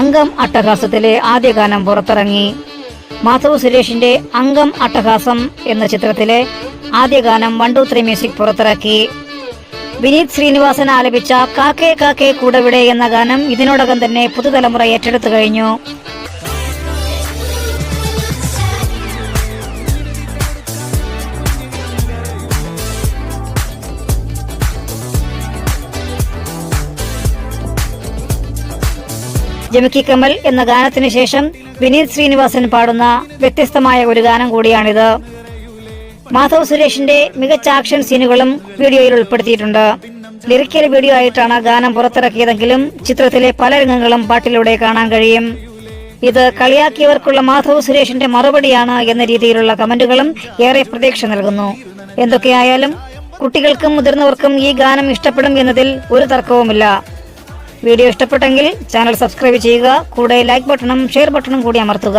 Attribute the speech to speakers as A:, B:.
A: അംഗം അട്ടഹാസത്തിലെ ആദ്യ ഗാനം പുറത്തിറങ്ങി. മാധവ് സുരേഷിന്റെ അംഗം അട്ടഹാസം എന്ന ചിത്രത്തിലെ ആദ്യ ഗാനം വൺ ടു ത്രീ മ്യൂസിക് പുറത്തിറക്കി. വിനീത് ശ്രീനിവാസൻ ആലപിച്ച കാക്കേ കാക്കേ കൂടവിടെ എന്ന ഗാനം ഇതിനോടകം തന്നെ പുതുതലമുറ ഏറ്റെടുത്തു കഴിഞ്ഞു. ജമിക്കി കമൽ എന്ന ഗാനത്തിന് ശേഷം വിനീത് ശ്രീനിവാസൻ പാടുന്ന വ്യത്യസ്തമായ ഒരു ഗാനം കൂടിയാണിത്. മാധവ് സുരേഷിന്റെ മികച്ച ആക്ഷൻ സീനുകളും വീഡിയോയിൽ ഉൾപ്പെടുത്തിയിട്ടുണ്ട്. ലിറിക്കൽ വീഡിയോ ആയിട്ടാണ് ഗാനം പുറത്തിറക്കിയതെങ്കിലും ചിത്രത്തിലെ പല രംഗങ്ങളും പാട്ടിലൂടെ കാണാൻ കഴിയും. ഇത് കളിയാക്കിയവർക്കുള്ള മാധവ് സുരേഷിന്റെ മറുപടിയാണ് എന്ന രീതിയിലുള്ള കമന്റുകളും ഏറെ പ്രതീക്ഷ നൽകുന്നു. എന്തൊക്കെയായാലും കുട്ടികൾക്കും മുതിർന്നവർക്കും ഈ ഗാനം ഇഷ്ടപ്പെടും എന്നതിൽ ഒരു തർക്കവുമില്ല. വീഡിയോ ഇഷ്ടപ്പെട്ടെങ്കിൽ ചാനൽ സബ്സ്ക്രൈബ് ചെയ്യുക കൂടെ ലൈക്ക് ബട്ടണും ഷെയർ ബട്ടണും കൂടി അമർത്തുക.